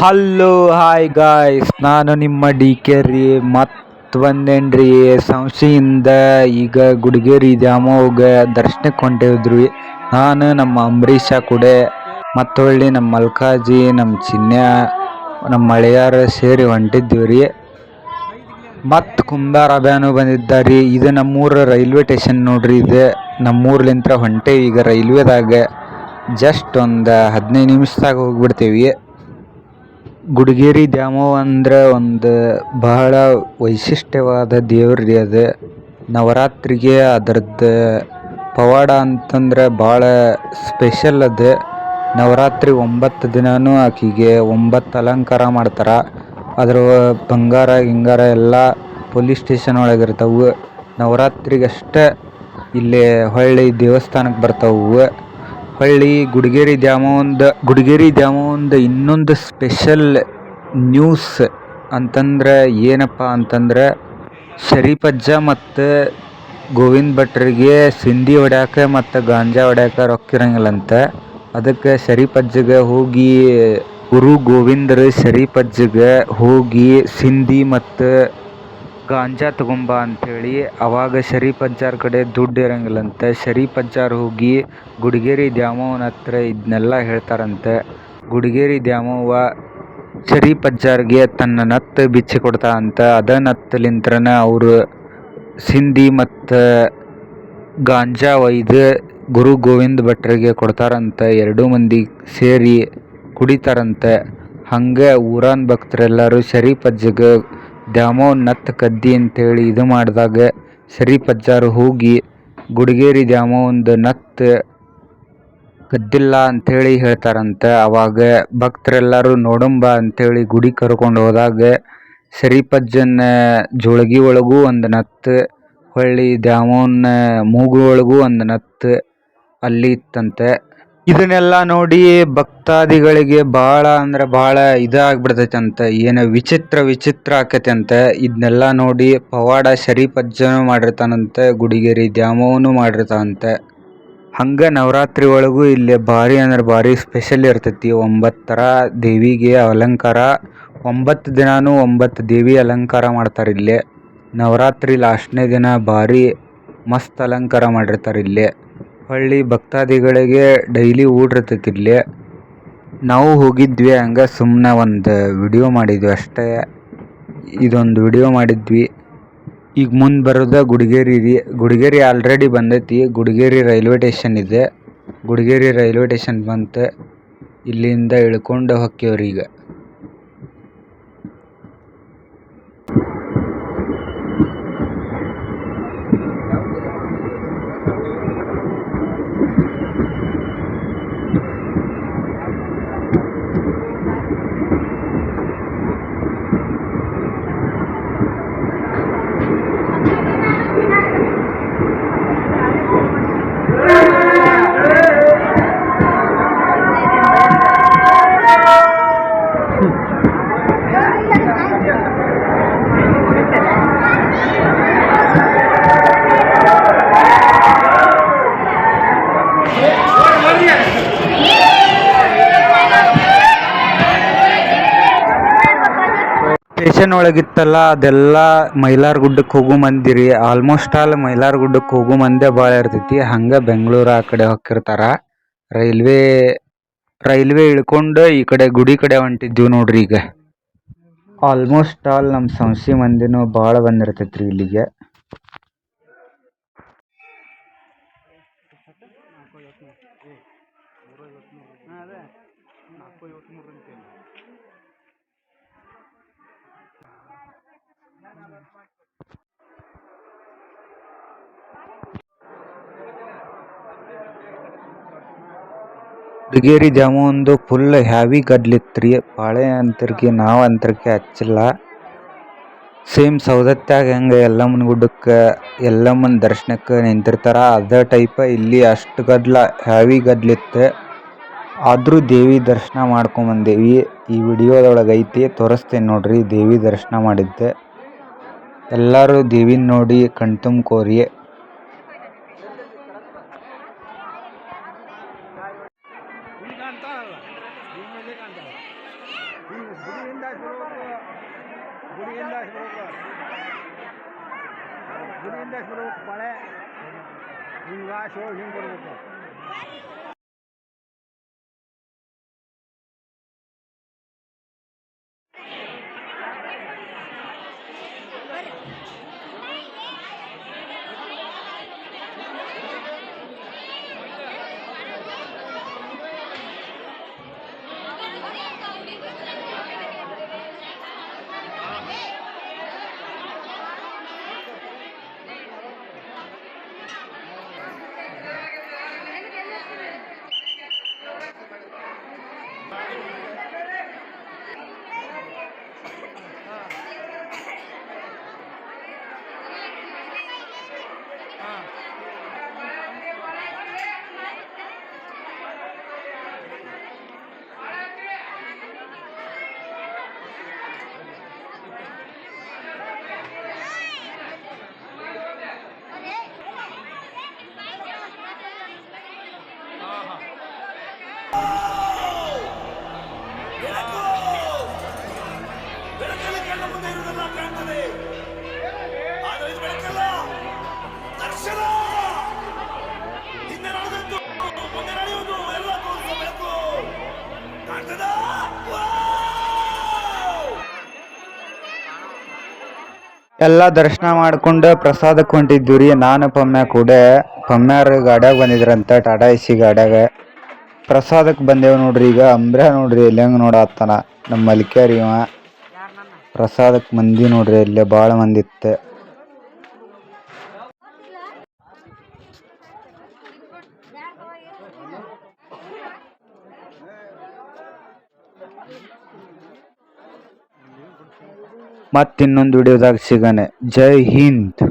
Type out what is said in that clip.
Hello hi guys ನಾನು ನಿಮ್ಮ D K ರೀ ಮತ್ತು ಬಂದೇನ್ರಿ ಸಂಸ್ಥೆಯಿಂದ ಈಗ ಗುಡಿಗೇರಿ ದ್ಯಾಮವ್ಗ ದರ್ಶನಕ್ಕೆ ಹೊಂಟಿದ್ರಿ ನಾನು ನಮ್ಮ ಅಂಬರೀಷ ಕೂಡ, ಮತ್ತೊಳ್ಳಿ ನಮ್ಮ ಮಲ್ಕಾಜಿ, ನಮ್ಮ ಚಿನ್ಯ, ನಮ್ಮ ಮಳೆಯಾರ ಸೇರಿ ಹೊಂಟಿದ್ದೀವಿ ರೀ ಮತ್ತು ಕುಂಬಾರ ಅಭಿಯಾನ ಬಂದಿದ್ದಾರೆ. ಇದು ನಮ್ಮೂರ ರೈಲ್ವೆ ಸ್ಟೇಷನ್ ನೋಡ್ರಿ ಇದು. ನಮ್ಮೂರ್ಲಿಂತ್ರ ಹೊಂಟೇವಿ ಈಗ ರೈಲ್ವೆದಾಗ. ಜಸ್ಟ್ ಒಂದು ಹದಿನೈದು ನಿಮಿಷದಾಗ ಹೋಗ್ಬಿಡ್ತೇವಿ. ಗುಡಿಗೇರಿ ದ್ಯಾಮವ್ವ ಅಂದ್ರೆ ಒಂದು ಬಹಳ ವೈಶಿಷ್ಟ್ಯವಾದ ದೇವ್ರು ರೀ ಅದು. ನವರಾತ್ರಿಗೆ ಅದರದ್ದು ಪವಾಡ ಅಂತಂದ್ರೆ ಭಾಳ ಸ್ಪೆಷಲ್ ಅದು. ನವರಾತ್ರಿ ಒಂಬತ್ತು ದಿನವೂ ಆಕೆಗೆ ಒಂಬತ್ತು ಅಲಂಕಾರ ಮಾಡ್ತಾರೆ. ಅದ್ರ ಬಂಗಾರ, ಗಿಂಗಾರ ಎಲ್ಲ ಪೊಲೀಸ್ ಸ್ಟೇಷನ್ ಒಳಗೆ ಇರ್ತವೆ. ನವರಾತ್ರಿಗಷ್ಟೇ ಇಲ್ಲಿ ಹೊಳ್ಳಿ ದೇವಸ್ಥಾನಕ್ಕೆ ಬರ್ತಾವೆ. ಹೊಳ್ಳಿ ಗುಡಿಗೇರಿ ದ್ಯಾಮವ್ವಂದು ಗುಡಿಗೇರಿ ದ್ಯಾಮವ್ವಂದು ಇನ್ನೊಂದು ಸ್ಪೆಷಲ್ ನ್ಯೂಸ್ ಅಂತಂದ್ರೆ ಏನಪ್ಪ ಅಂತಂದ್ರೆ ಶರೀಫಜ್ಜ ಮತ್ತು ಗೋವಿಂದ ಭಟ್ರಿಗೆ ಸಿಂಧಿ ಹೊಡ್ಯಾಕ ಮತ್ತು ಗಾಂಜಾ ಹೊಡ್ಯಾಕ ರೊಕ್ಕ ಇರಂಗಿಲ್ಲಂತ. ಅದಕ್ಕೆ ಶರೀಫಜ್ಜಗೆ ಹೋಗಿ ಗುರು ಗೋವಿಂದರು ಶರೀಫಜ್ಜಗೆ ಹೋಗಿ ಸಿಂಧಿ ಮತ್ತು ಗಾಂಜಾ ತಗೊಂಬ ಅಂಥೇಳಿ ಅವಾಗ ಶರೀಫಜ್ಜಾರ ಕಡೆ ದುಡ್ಡು ಇರಂಗಿಲ್ಲಂತೆ. ಶರೀಫಜ್ಜಾರು ಹೋಗಿ ಗುಡಿಗೇರಿ ದ್ಯಾಮವ್ವನ ಹತ್ರ ಇದನ್ನೆಲ್ಲ ಹೇಳ್ತಾರಂತೆ. ಗುಡಿಗೇರಿ ದ್ಯಾಮವ್ವ ಶರೀಫಜ್ಜಾರ್ಗೆ ತನ್ನ ನತ್ತು ಬಿಚ್ಚಿ ಕೊಡ್ತಾಳಂತೆ. ಅದ ನತ್ತಲಿಂತ್ರನ ಅವರು ಸಿಂಧಿ ಮತ್ತು ಗಾಂಜಾ ಒಯ್ದು ಗುರು ಗೋವಿಂದ ಭಟ್ರಿಗೆ ಕೊಡ್ತಾರಂತೆ. ಎರಡೂ ಮಂದಿ ಸೇರಿ ಕುಡಿತಾರಂತೆ. ಹಂಗೆ ಊರಾನ ಭಕ್ತರೆಲ್ಲರೂ ಶರೀಫಜ್ಜಗೆ ದ್ಯಾಮವ್ವನ ನತ್ತು ಕದ್ದಿ ಅಂತೇಳಿ ಇದು ಮಾಡಿದಾಗ ಸರಿಪಜ್ಜಾರು ಹೋಗಿ, ಗುಡಿಗೇರಿ ದ್ಯಾಮವ್ವಂದು ನತ್ತು ಕದ್ದಿಲ್ಲ ಅಂತೇಳಿ ಹೇಳ್ತಾರಂತೆ. ಅವಾಗ ಭಕ್ತರೆಲ್ಲರೂ ನೋಡಂಬ ಅಂತೇಳಿ ಗುಡಿ ಕರ್ಕೊಂಡು ಹೋದಾಗ ಸರಿಪಜ್ಜನ ಜೋಳಗಿ ಒಳಗೂ ಒಂದು ನತ್ತು ಹೊಳ್ಳಿ ದ್ಯಾಮವ್ವನ ಮೂಗು ಒಳಗೂ ಒಂದು ನತ್ತು ಅಲ್ಲಿ ಇತ್ತಂತೆ. ಇದನ್ನೆಲ್ಲ ನೋಡಿ ಭಕ್ತಾದಿಗಳಿಗೆ ಭಾಳ ಅಂದ್ರೆ ಭಾಳ ಅಂತ ಏನು ವಿಚಿತ್ರ ವಿಚಿತ್ರ ಆಕೈತಂತೆ. ಇದನ್ನೆಲ್ಲ ನೋಡಿ ಪವಾಡ ಶರೀಫಜ್ಜನೂ ಮಾಡಿರ್ತಾನಂತೆ, ಗುಡಿಗೇರಿ ದ್ಯಾಮವನು ಮಾಡಿರ್ತಾನಂತೆ. ಹಂಗೆ ನವರಾತ್ರಿ ಒಳಗೂ ಇಲ್ಲಿ ಭಾರಿ ಅಂದ್ರೆ ಭಾರಿ ಸ್ಪೆಷಲ್ ಇರ್ತೈತಿ. ಒಂಬತ್ತರ ದೇವಿಗೆ ಅಲಂಕಾರ, ಒಂಬತ್ತು ದಿನಾನೂ ಒಂಬತ್ತು ದೇವಿ ಅಲಂಕಾರ ಮಾಡ್ತಾರೆ ಇಲ್ಲಿ. ನವರಾತ್ರಿ ಲಾಸ್ಟ್ನೇ ದಿನ ಭಾರಿ ಮಸ್ತ್ ಅಲಂಕಾರ ಮಾಡಿರ್ತಾರೆ ಇಲ್ಲಿ. ಹೊಳ್ಳಿ ಭಕ್ತಾದಿಗಳಿಗೆ ಡೈಲಿ ಊಡಿರ್ತೈತಿ ಇಲ್ಲಿ. ನಾವು ಹೋಗಿದ್ವಿ ಹಂಗೆ ಸುಮ್ಮನೆ ಒಂದು ವಿಡಿಯೋ ಮಾಡಿದ್ವಿ ಅಷ್ಟೇ. ಇದೊಂದು ವಿಡಿಯೋ ಮಾಡಿದ್ವಿ. ಈಗ ಮುಂದೆ ಬರೋದ ಗುಡಿಗೇರಿ ರೀ. ಗುಡಿಗೇರಿ ಆಲ್ರೆಡಿ ಬಂದೈತಿ. ಗುಡಿಗೇರಿ ರೈಲ್ವೆ ಟೇಷನ್ ಇದೆ. ಗುಡಿಗೇರಿ ರೈಲ್ವೆ ಟೇಷನ್ ಬಂತು. ಇಲ್ಲಿಂದ ಇಳ್ಕೊಂಡು ಹೊಕ್ಕೇವ್ರಿ ಈಗ. ಸ್ಟೇಷನ್ ಒಳಗಿತ್ತಲ್ಲ, ಅದೆಲ್ಲ ಮೈಲಾರ ಗುಡ್ಡಕ್ಕೆ ಹೋಗೋ ಮಂದಿ ರೀ ಆಲ್ಮೋಸ್ಟ್ ಆಲ್ ಮೈಲಾರ ಗುಡ್ಡಕ್ಕೆ ಹೋಗೋ ಮಂದೆ ಭಾಳ ಇರ್ತೈತಿ. ಹಂಗೆ ಬೆಂಗಳೂರು ಆ ಕಡೆ ಹೋಗಿರ್ತಾರ ರೈಲ್ವೆ ರೈಲ್ವೆ ಇಳ್ಕೊಂಡು ಈ ಕಡೆ ಗುಡಿ ಕಡೆ ಹೊಂಟಿದ್ದೀವಿ ನೋಡ್ರಿ ಈಗ. ಆಲ್ಮೋಸ್ಟ್ ಆಲ್ ನಮ್ಮ ಸಂಸ್ಥೆ ಮಂದಿನೂ ಭಾಳ ಬಂದಿರ್ತೈತ್ರಿ ಇಲ್ಲಿಗೆ. ಹುಡುಗೇರಿ ಜಾಮೂನ್ದು ಫುಲ್ ಹ್ಯಾವಿ ಗಡ್ಲಿತ್ರಿ ಬಾಳೆ ಅಂತರ್ಗಿ, ನಾವು ಅಂತರ್ಗಿ ಹಚ್ಚಿಲ್ಲ. ಸೇಮ್ ಸೌದತ್ಯಾಗ ಹೆಂಗೆ ಎಲ್ಲಮ್ಮನ ಗುಡ್ಡಕ್ಕೆ ಎಲ್ಲಮ್ಮನ ದರ್ಶನಕ್ಕೆ ನಿಂತಿರ್ತಾರ. ಅದ ಟೈಪ ಇಲ್ಲಿ ಅಷ್ಟು ಗಡ್ಲ ಹ್ಯಾವಿ ಗದ್ಲಿತ್ತು ಆದರೂ ದೇವಿ ದರ್ಶನ ಮಾಡ್ಕೊಂಬಂದೇವಿ ಈ ವಿಡಿಯೋದೊಳಗೆ ಐತಿ, ತೋರಿಸ್ತೇನೆ ನೋಡ್ರಿ, ದೇವಿ ದರ್ಶನ ಮಾಡಿದ್ದೆ. ಎಲ್ಲರೂ ದೇವಿನ ನೋಡಿ ಕಣ್ತುಂಬ್ಕೋರಿ. ಹಿಂಗ ಹಿಂಗೆ ಬರ್ಬೇಕು. ಎಲ್ಲ ದರ್ಶನ ಮಾಡ್ಕೊಂಡು ಪ್ರಸಾದಕ್ಕೆ ಹೊಂಟಿದ್ವಿ ರೀ. ನಾನು ಪಮ್ಯ ಕೂಡ. ಪಮ್ಯಾರ ಗಾಡ್ಯಾಗ ಬಂದಿದ್ರಂತ, ಟಾಟಾ ಎ ಸಿ ಗಾಡ್ಯಾಗ. ಪ್ರಸಾದಕ್ಕೆ ಬಂದೇವು ನೋಡ್ರಿ ಈಗ. ಅಂಬ್ರ ನೋಡ್ರಿ, ಎಲ್ಲಿ ಹೆಂಗೆ ನೋಡತ್ತಾನ. ನಮ್ಮ ಮಲ್ಕ್ಯಾರಿ ಇವ. ಪ್ರಸಾದಕ್ಕೆ ಮಂದಿ ನೋಡ್ರಿ ಇಲ್ಲೇ ಭಾಳ ಮಂದಿ ಇತ್ತು. ಮತ್ತೆ ಇನ್ನೊಂದು ವಿಡಿಯೋದಾಗ ಸಿಗನೆ ಜೈ ಹಿಂದ್.